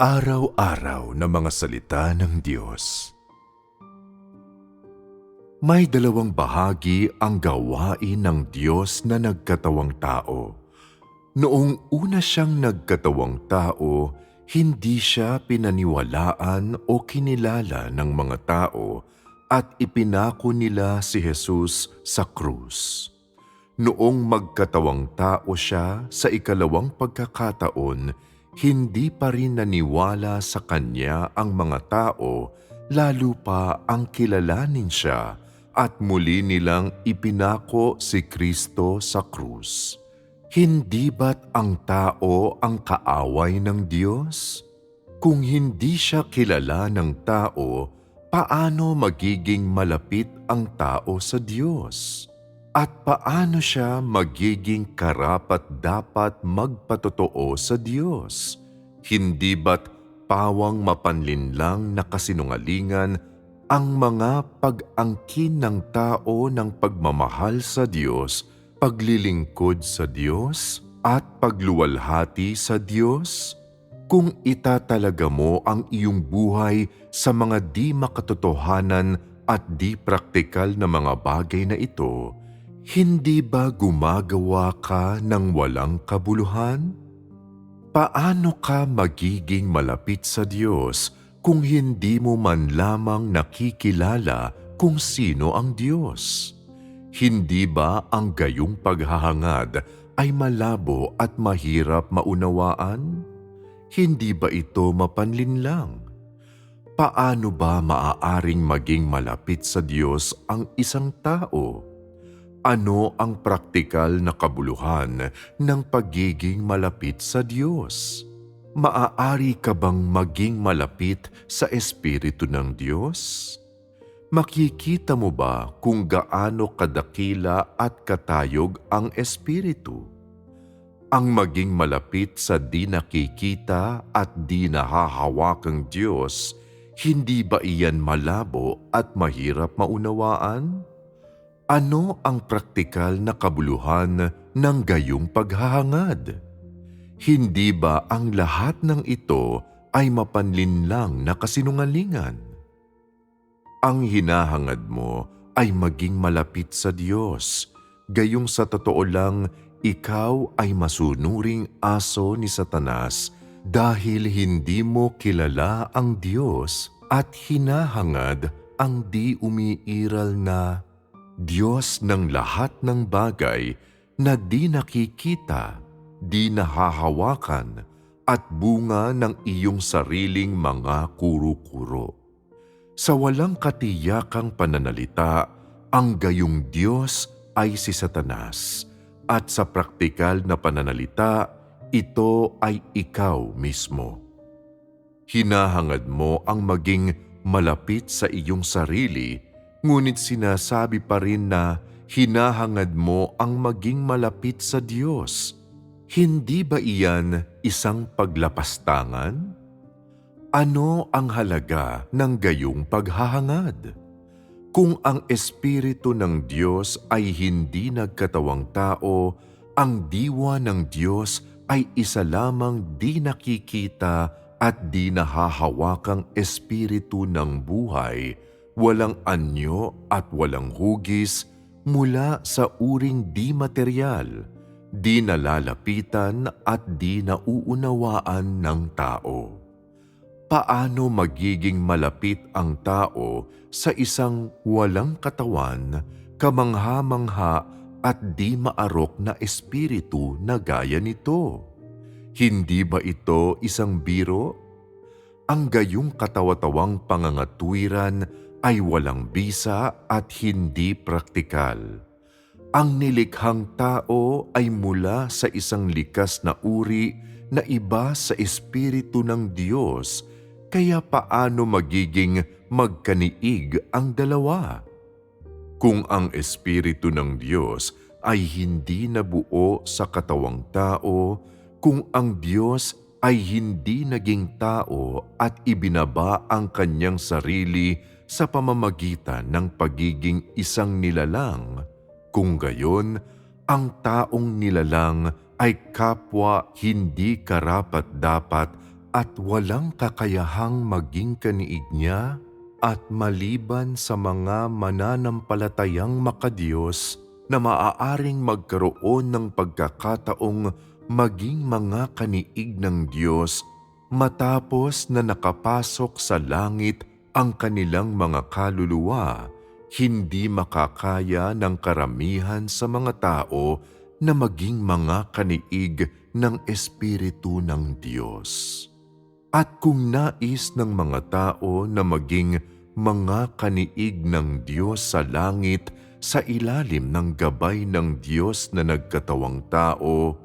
Araw-araw na mga salita ng Diyos. May dalawang bahagi ang gawain ng Diyos na nagkatawang tao. Noong una siyang nagkatawang tao, hindi siya pinaniwalaan o kinilala ng mga tao at ipinako nila si Jesus sa krus. Noong magkatawang tao siya sa ikalawang pagkakataon, hindi pa rin naniwala sa kanya ang mga tao, lalo pa ang kilalanin siya at muli nilang ipinako si Kristo sa krus. Hindi ba't ang tao ang kaaway ng Diyos? Kung hindi siya kilala ng tao, paano magiging malapit ang tao sa Diyos? At paano siya magiging karapat dapat magpatotoo sa Diyos? Hindi ba't pawang mapanlinlang na kasinungalingan ang mga pag-angkin ng tao ng pagmamahal sa Diyos, paglilingkod sa Diyos, at pagluwalhati sa Diyos? Kung itatalaga mo ang iyong buhay sa mga di makatotohanan at di praktikal na mga bagay na ito, hindi ba gumagawa ka ng walang kabuluhan? Paano ka magiging malapit sa Diyos kung hindi mo man lamang nakikilala kung sino ang Diyos? Hindi ba ang gayong paghahangad ay malabo at mahirap maunawaan? Hindi ba ito mapanlinlang? Paano ba maaaring maging malapit sa Diyos ang isang tao? Ano ang praktikal na kabuluhan ng pagiging malapit sa Diyos? Maaari ka bang maging malapit sa Espiritu ng Diyos? Makikita mo ba kung gaano kadakila at katayog ang Espiritu? Ang maging malapit sa di nakikita at di nahahawakang Diyos, hindi ba iyan malabo at mahirap maunawaan? Ano ang praktikal na kabuluhan ng gayong paghahangad? Hindi ba ang lahat ng ito ay mapanlinlang na kasinungalingan? Ang hinahangad mo ay maging malapit sa Diyos, gayong sa totoo lang ikaw ay masunuring aso ni Satanas dahil hindi mo kilala ang Diyos at hinahangad ang di umiiral na Diyos ng lahat ng bagay na di nakikita, di nahahawakan, at bunga ng iyong sariling mga kuro-kuro. Sa walang katiyakang pananalita, ang gayong Diyos ay si Satanas, at sa praktikal na pananalita, ito ay ikaw mismo. Hinahangad mo ang maging malapit sa iyong sarili Ngunit sinasabi pa rin na hinahangad mo ang maging malapit sa Diyos. Hindi ba iyan isang paglapastangan? Ano ang halaga ng gayong paghahangad? Kung ang Espiritu ng Diyos ay hindi nagkatawang tao, ang diwa ng Diyos ay isa lamang di nakikita at di nahahawakang Espiritu ng buhay, walang anyo at walang hugis mula sa uring di material, di nalalapitan at di nauunawaan ng tao. Paano magiging malapit ang tao sa isang walang katawan, kamangha-mangha at di maarok na espiritu na gaya nito? Hindi ba ito isang biro? Ang gayong katawatawang pangangatwiran ay walang bisa at hindi praktikal. Ang nilikhang tao ay mula sa isang likas na uri na iba sa Espiritu ng Diyos, kaya paano magiging magkaniig ang dalawa? Kung ang Espiritu ng Diyos ay hindi nabuo sa katawang tao, kung ang Diyos ay hindi naging tao at ibinaba ang kanyang sarili sa pamamagitan ng pagiging isang nilalang, kung gayon, ang taong nilalang ay kapwa hindi karapat-dapat at walang kakayahang maging kaniig niya at maliban sa mga mananampalatayang makadiyos na maaaring magkaroon ng pagkakataong maging mga kaniig ng Diyos matapos na nakapasok sa langit ang kanilang mga kaluluwa, hindi makakaya ng karamihan sa mga tao na maging mga kaniig ng Espiritu ng Diyos. At kung nais ng mga tao na maging mga kaniig ng Diyos sa langit sa ilalim ng gabay ng Diyos na nagkatawang tao,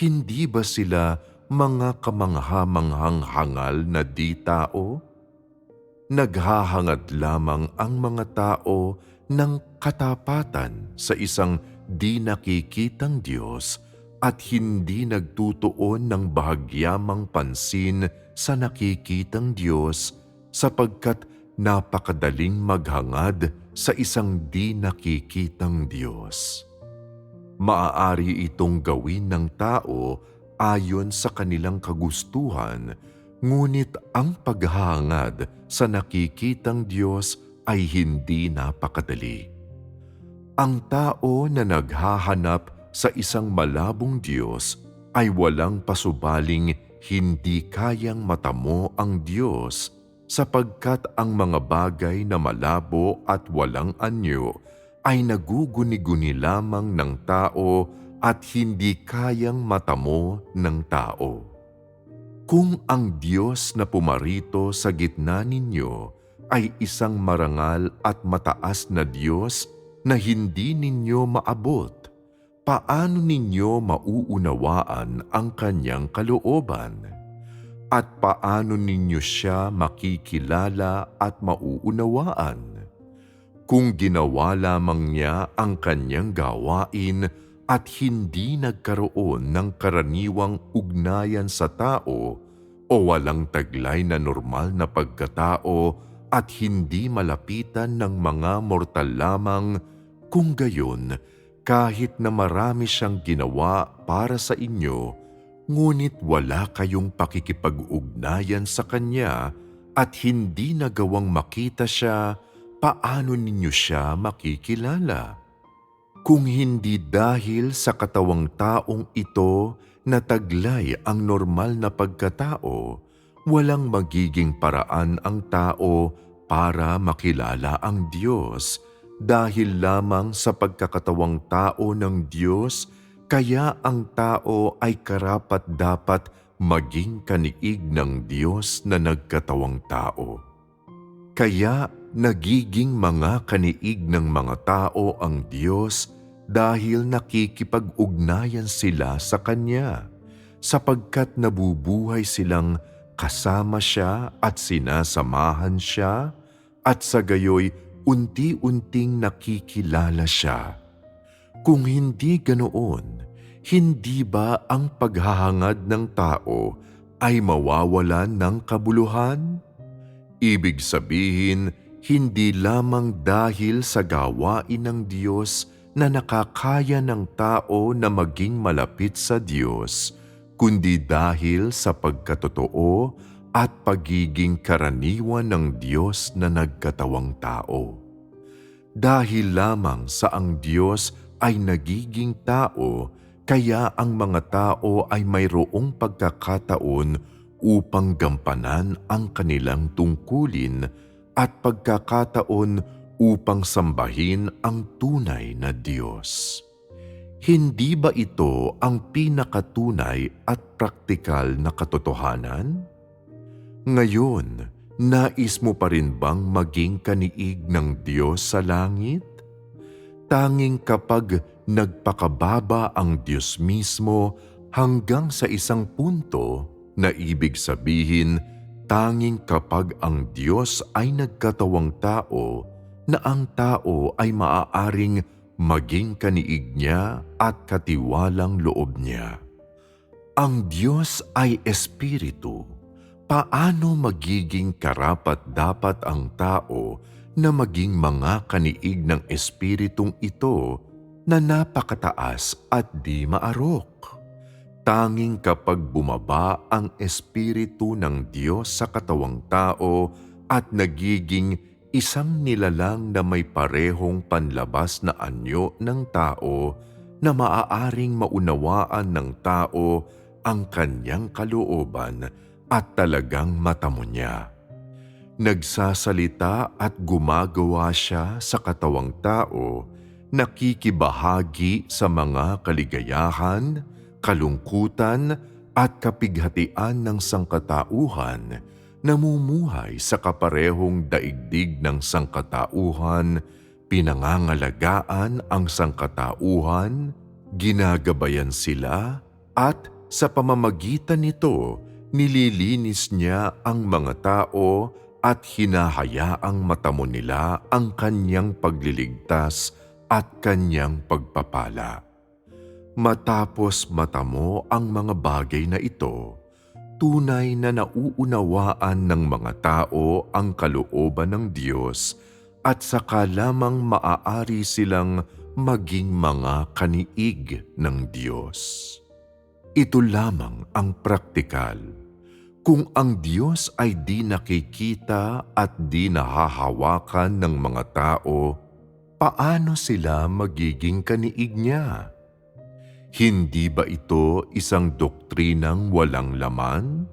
hindi ba sila mga kamanghamanghang hangal na di tao? Naghahangad lamang ang mga tao ng katapatan sa isang di nakikitang Diyos at hindi nagtutuon ng bahagyamang pansin sa nakikitang Diyos sapagkat napakadaling maghangad sa isang di nakikitang Diyos. Maaari itong gawin ng tao ayon sa kanilang kagustuhan, ngunit ang paghahangad sa nakikitang Diyos ay hindi napakadali. Ang tao na naghahanap sa isang malabong Diyos ay walang pasubaling hindi kayang matamo ang Diyos sapagkat ang mga bagay na malabo at walang anyo ay naguguni-guni lamang ng tao at hindi kayang matamo ng tao. Kung ang Diyos na pumarito sa gitna ninyo ay isang marangal at mataas na Diyos na hindi ninyo maabot, paano ninyo mauunawaan ang kanyang kalooban? At paano ninyo siya makikilala at mauunawaan? Kung ginawa lamang niya ang kanyang gawain at hindi nagkaroon ng karaniwang ugnayan sa tao o walang taglay na normal na pagkatao at hindi malapitan ng mga mortal lamang kung gayon kahit na marami siyang ginawa para sa inyo ngunit wala kayong pakikipag-ugnayan sa Kanya at hindi nagawang makita siya, paano ninyo siya makikilala? Kung hindi dahil sa katawang taong ito na taglay ang normal na pagkatao, walang magiging paraan ang tao para makilala ang Diyos dahil lamang sa pagkakatawang tao ng Diyos, kaya ang tao ay karapat dapat maging kaniig ng Diyos na nagkatawang tao. Kaya nagiging mga kaniig ng mga tao ang Diyos dahil nakikipag-ugnayan sila sa Kanya sapagkat nabubuhay silang kasama siya at sinasamahan siya at sa gayoy unti-unting nakikilala siya. Kung hindi ganoon, hindi ba ang paghahangad ng tao ay mawawalan ng kabuluhan? Ibig sabihin, hindi lamang dahil sa gawain ng Diyos na nakakaya ng tao na maging malapit sa Diyos, kundi dahil sa pagkatotoo at pagiging karaniwan ng Diyos na nagkatawang tao. Dahil lamang sa ang Diyos ay nagiging tao, kaya ang mga tao ay mayroong pagkakataon upang gampanan ang kanilang tungkulin at pagkakataon upang sambahin ang tunay na Diyos. Hindi ba ito ang pinakatunay at praktikal na katotohanan? Ngayon, nais mo pa rin bang maging kaniig ng Diyos sa langit? Tanging kapag nagpakababa ang Diyos mismo hanggang sa isang punto na ibig sabihin tanging kapag ang Diyos ay nagkatawang tao na ang tao ay maaaring maging kaniig niya at katiwalang loob niya. Ang Diyos ay Espiritu. Paano magiging karapat dapat ang tao na maging mga kaniig ng Espiritong ito na napakataas at di maarok? tanging kapag bumaba ang Espiritu ng Diyos sa katawang tao at nagiging isang nilalang na may parehong panlabas na anyo ng tao na maaaring maunawaan ng tao ang kanyang kalooban at talagang matamo niya. Nagsasalita at gumagawa siya sa katawang tao, nakikibahagi sa mga kaligayahan, kalungkutan at kapighatian ng sangkatauhan, namumuhay sa kaparehong daigdig ng sangkatauhan, pinangangalagaan ang sangkatauhan, ginagabayan sila, at sa pamamagitan nito, nililinis niya ang mga tao at hinahayaang matamo nila ang kanyang pagliligtas at kanyang pagpapala. Matapos matamo ang mga bagay na ito, tunay na nauunawaan ng mga tao ang kalooban ng Diyos at saka lamang maaari silang maging mga kaniig ng Diyos. Ito lamang ang praktikal. Kung ang Diyos ay di nakikita at di nahahawakan ng mga tao, paano sila magiging kaniig niya? Hindi ba ito isang doktrinang walang laman?